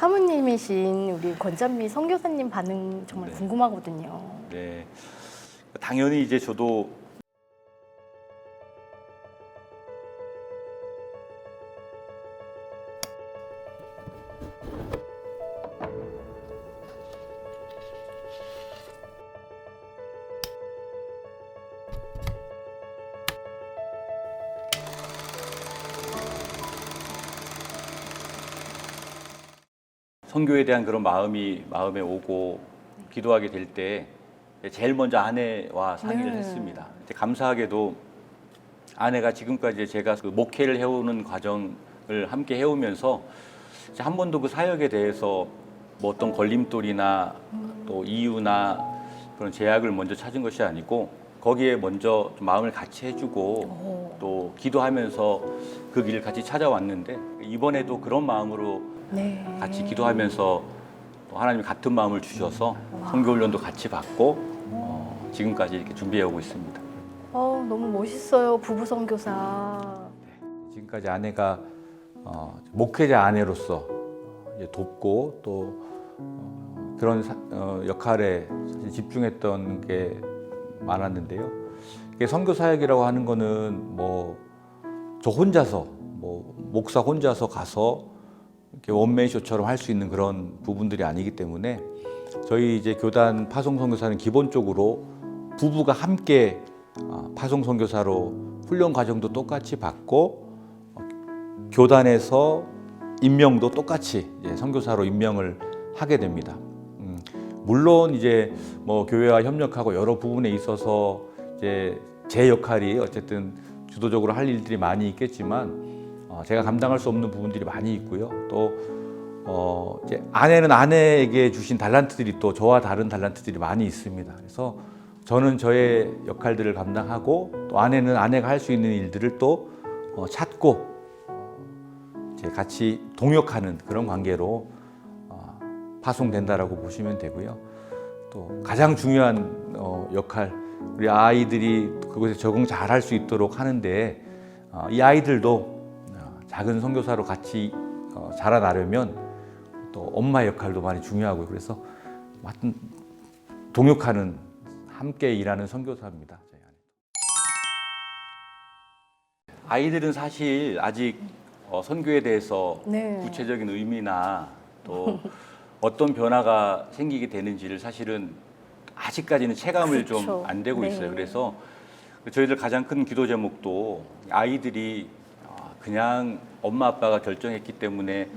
사모님이신 우리 권찬미 선교사님 반응 정말 네. 궁금하거든요. 네. 당연히 이제 저도 선교에 대한 그런 마음이 마음에 오고 기도하게 될 때 제일 먼저 아내와 상의를 네. 했습니다. 감사하게도 아내가 지금까지 제가 그 목회를 해오는 과정을 함께 해오면서 한 번도 그 사역에 대해서 뭐 어떤 걸림돌이나 또 이유나 그런 제약을 먼저 찾은 것이 아니고 거기에 먼저 좀 마음을 같이 해주고 오. 또 기도하면서 그 길을 같이 찾아왔는데 이번에도 그런 마음으로 네. 같이 기도하면서 또 하나님이 같은 마음을 주셔서 선교 훈련도 같이 받고 어, 지금까지 이렇게 준비해 오고 있습니다. 어, 너무 멋있어요. 부부 선교사. 지금까지 아내가 어, 목회자 아내로서 어, 이제 돕고 또 어, 그런 사- 어, 역할에 사실 집중했던 게 많았는데요. 이게 선교 사역이라고 하는 거는 뭐 저 혼자서 뭐 목사 혼자서 가서 원맨 쇼처럼 할 수 있는 그런 부분들이 아니기 때문에 저희 이제 교단 파송 선교사는 기본적으로 부부가 함께 어, 파송 선교사로 훈련 과정도 똑같이 받고 어, 교단에서 임명도 똑같이 선교사로 임명을 하게 됩니다. 음, 물론 이제 뭐 교회와 협력하고 여러 부분에 있어서 이제 제 역할이 어쨌든 주도적으로 할 일들이 많이 있겠지만 어, 제가 감당할 수 없는 부분들이 많이 있고요. 또 어, 이제 아내는 아내에게 주신 달란트들이 또 저와 다른 달란트들이 많이 있습니다. 그래서 저는 저의 역할들을 감당하고 또 아내는 아내가 할 수 있는 일들을 또 어, 찾고 어, 이제 같이 동역하는 그런 관계로 어, 파송된다라고 보시면 되고요. 또 가장 중요한 어, 역할 우리 아이들이 그곳에 적응 잘 할 수 있도록 하는데 어, 이 아이들도 어, 작은 선교사로 같이 어, 자라나려면 또 엄마 역할도 많이 중요하고요. 그래서 맡은 동역하는 함께 일하는 선교사입니다. 아이들은 사실 아직 어, 선교에 대해서 네. 구체적인 의미나 또 어떤 변화가 생기게 되는지를 사실은 아직까지는 체감을 그렇죠. 좀안 되고 네. 있어요. 그래서 저희들 가장 큰 기도 제목도 아이들이 어, 그냥 엄마 아빠가 결정했기 때문에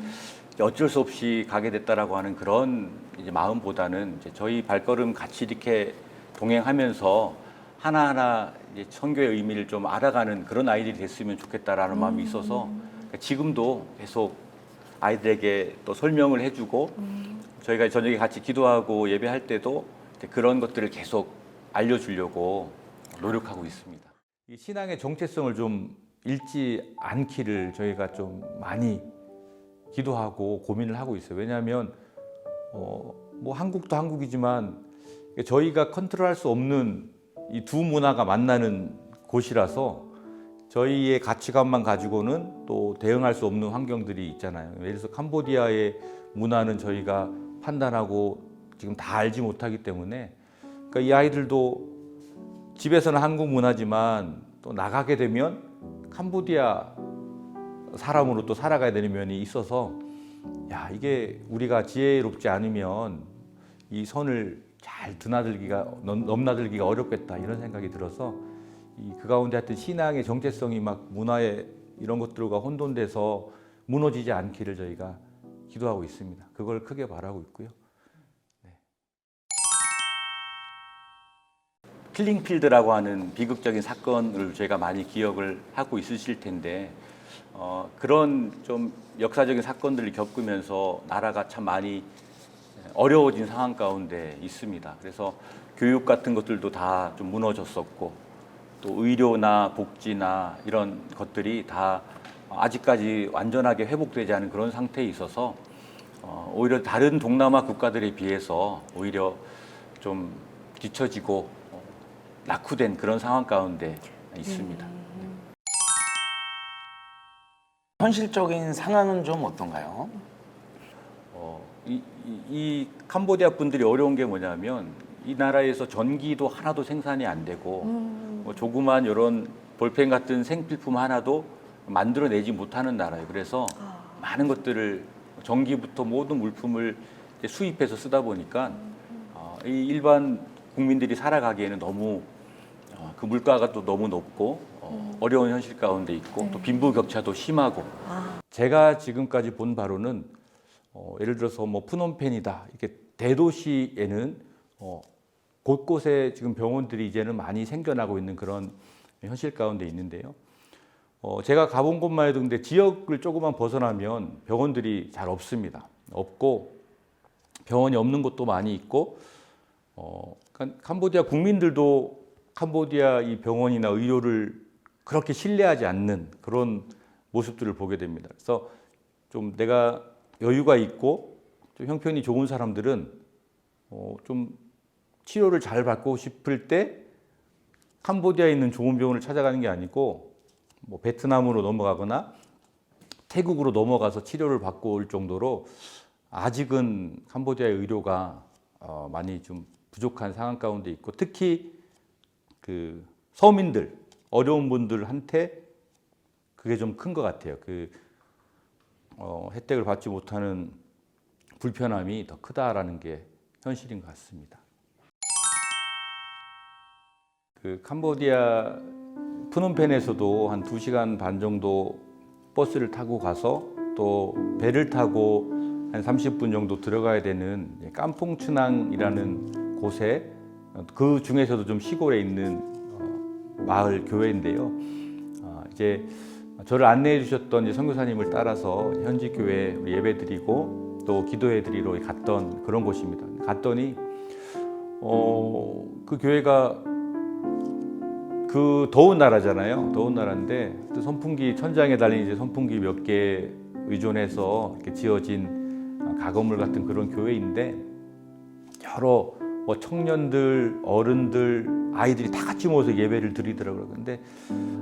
어쩔 수 없이 가게 됐다라고 하는 그런 이제 마음보다는 이제 저희 발걸음 같이 이렇게 동행하면서 하나하나 이제 선교의 의미를 좀 알아가는 그런 아이들이 됐으면 좋겠다라는 마음이 있어서 지금도 계속 아이들에게 또 설명을 해주고 저희가 저녁에 같이 기도하고 예배할 때도 이제 그런 것들을 계속 알려주려고 노력하고 있습니다. 이 신앙의 정체성을 좀 잃지 않기를 저희가 좀 많이 기도하고 고민을 하고 있어요. 왜냐하면 어, 뭐 한국도 한국이지만 저희가 컨트롤할 수 없는 이 두 문화가 만나는 곳이라서 저희의 가치관만 가지고는 또 대응할 수 없는 환경들이 있잖아요. 예를 들어서 캄보디아의 문화는 저희가 판단하고 지금 다 알지 못하기 때문에 그러니까 이 아이들도 집에서는 한국 문화지만 또 나가게 되면 캄보디아 사람으로 또 살아가야 되는 면이 있어서 야 이게 우리가 지혜롭지 않으면 이 선을 잘 드나들기가 넘- 넘나들기가 어렵겠다 이런 생각이 들어서 이그 가운데 하여튼 신앙의 정체성이 막 문화의 이런 것들과 혼돈돼서 무너지지 않기를 저희가 기도하고 있습니다. 그걸 크게 바라고 있고요. 킬링필드라고 하는 비극적인 사건을 저희가 많이 기억을 하고 있으실 텐데 어, 그런 좀 역사적인 사건들을 겪으면서 나라가 참 많이 어려워진 상황 가운데 있습니다. 그래서 교육 같은 것들도 다 좀 무너졌었고 또 의료나 복지나 이런 것들이 다 아직까지 완전하게 회복되지 않은 그런 상태에 있어서 어, 오히려 다른 동남아 국가들에 비해서 오히려 좀 뒤처지고 어, 낙후된 그런 상황 가운데 있습니다. 현실적인 상황은 좀 어떤가요? 어, 이, 이, 이 캄보디아 분들이 어려운 게 뭐냐면 이 나라에서 전기도 하나도 생산이 안 되고 음. 뭐 조그만 이런 볼펜 같은 생필품 하나도 만들어내지 못하는 나라예요. 그래서 아. 많은 것들을 전기부터 모든 물품을 수입해서 쓰다 보니까 어, 이 일반 국민들이 살아가기에는 너무 어, 그 물가가 또 너무 높고 어, 어려운 현실 가운데 있고 또 빈부격차도 심하고 아. 제가 지금까지 본 바로는 어, 예를 들어서 뭐 푸놈펜이다 이렇게 대도시에는 어, 곳곳에 지금 병원들이 이제는 많이 생겨나고 있는 그런 현실 가운데 있는데요. 어, 제가 가본 곳만 해도 근데 지역을 조금만 벗어나면 병원들이 잘 없습니다. 없고 병원이 없는 곳도 많이 있고 어, 캄- 캄보디아 국민들도 캄보디아 이 병원이나 의료를 그렇게 신뢰하지 않는 그런 모습들을 보게 됩니다. 그래서 좀 내가 여유가 있고 좀 형편이 좋은 사람들은 어, 좀 치료를 잘 받고 싶을 때 캄보디아에 있는 좋은 병원을 찾아가는 게 아니고 뭐 베트남으로 넘어가거나 태국으로 넘어가서 치료를 받고 올 정도로 아직은 캄보디아의 의료가 어, 많이 좀 부족한 상황 가운데 있고 특히 그 서민들 어려운 분들한테 그게 좀 큰 것 같아요. 그 어, 혜택을 받지 못하는 불편함이 더 크다라는 게 현실인 것 같습니다. 그 캄보디아 프놈펜에서도 한 2시간 반 정도 버스를 타고 가서 또 배를 타고 한 30분 정도 들어가야 되는 깜퐁츠낭이라는 곳에 그 중에서도 좀 시골에 있는 어, 마을 교회인데요. 아, 이제 저를 안내해 주셨던 선교사님을 따라서 현지 교회 예배 드리고 또 기도해 드리러 갔던 그런 곳입니다. 갔더니 어, 그 교회가 그 더운 나라잖아요. 더운 나라인데 또 선풍기 천장에 달린 이제 선풍기 몇 개 의존해서 이렇게 지어진 가건물 같은 그런 교회인데 여러 뭐 청년들, 어른들, 아이들이 다 같이 모여서 예배를 드리더라고요. 근데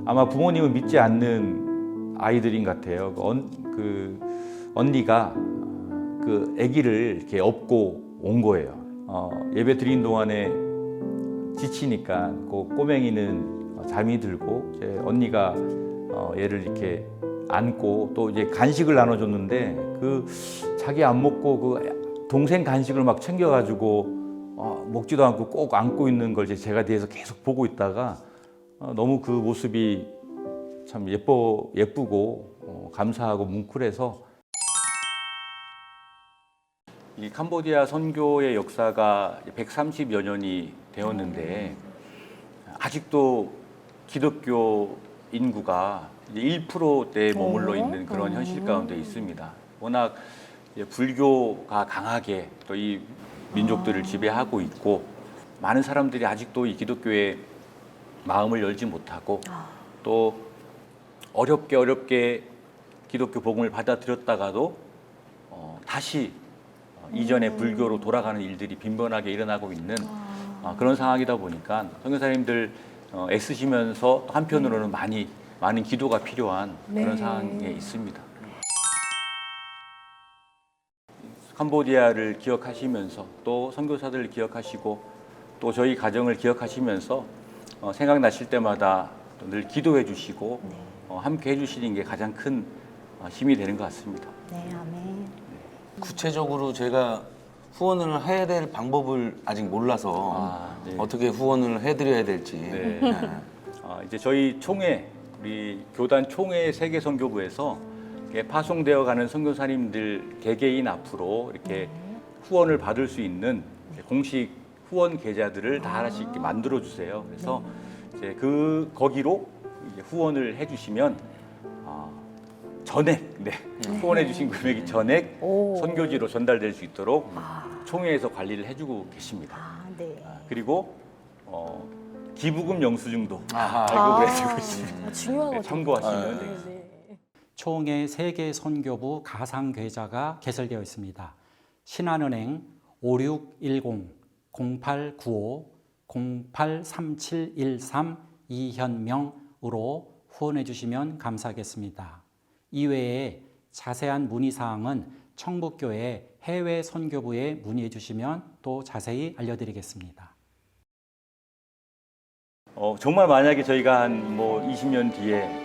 아마 부모님은 믿지 않는 아이들인 것 같아요. 그, 언, 그 언니가 그 아기를 이렇게 업고 온 거예요. 어, 예배 드린 동안에 지치니까 그 꼬맹이는 잠이 들고 이제 언니가 어, 얘를 이렇게 안고 또 이제 간식을 나눠줬는데 그 자기 안 먹고 그 동생 간식을 막 챙겨가지고 어, 먹지도 않고 꼭 안고 있는 걸 제가 뒤에서 계속 보고 있다가 어, 너무 그 모습이 참 예뻐 예쁘고 어, 감사하고 뭉클해서 이 캄보디아 선교의 역사가 130여 년이 되었는데 아직도 기독교 인구가 이제 1%대에 머물러 어? 있는 그런 어. 현실 가운데 있습니다. 워낙 불교가 강하게 또 이 민족들을 지배하고 있고 많은 사람들이 아직도 이 기독교에 마음을 열지 못하고 아. 또 어렵게 어렵게 기독교 복음을 받아들였다가도 어, 다시 어, 이전의 불교로 돌아가는 일들이 빈번하게 일어나고 있는 어, 그런 상황이다 보니까 선교사님들 어, 애쓰시면서 또 한편으로는 많이 많은 기도가 필요한 그런 네. 상황에 있습니다. 캄보디아를 기억하시면서 또 선교사들을 기억하시고 또 저희 가정을 기억하시면서 어, 생각나실 때마다 또늘 기도해 주시고 어, 함께 해 주시는 게 가장 큰 어, 힘이 되는 것 같습니다. 네, 아멘. 구체적으로 제가 후원을 해야 될 방법을 아직 몰라서 아, 네. 어떻게 후원을 해드려야 될지. 네. 네. 아, 이제 저희 총회 우리 교단 총회 세계 선교부에서 파송되어 가는 선교사님들 개개인 앞으로 이렇게 후원을 받을 수 있는 공식 후원 계좌들을 다 하나씩 이렇게 만들어 주세요. 그래서 이제 그 거기로 이제 후원을 해주시면 아, 전액 네. 후원해 주신 금액이 전액 오. 선교지로 전달될 수 있도록 아, 총회에서 관리를 해주고 계십니다. 아, 네. 아, 그리고 어, 기부금 영수증도 아하. 발급을 해주고 있습니다. 아, 중요한 네, 거죠. 참고하시면 네, 되겠습니다. 네. 총회 세계 선교부 가상 계좌가 개설되어 있습니다. 신한은행 5610 0895 083713 이현명으로 후원해 주시면 감사하겠습니다. 이외에 자세한 문의 사항은 청북교회 해외 선교부에 문의해 주시면 또 자세히 알려드리겠습니다. 어, 정말 만약에 저희가 한 뭐 20년 뒤에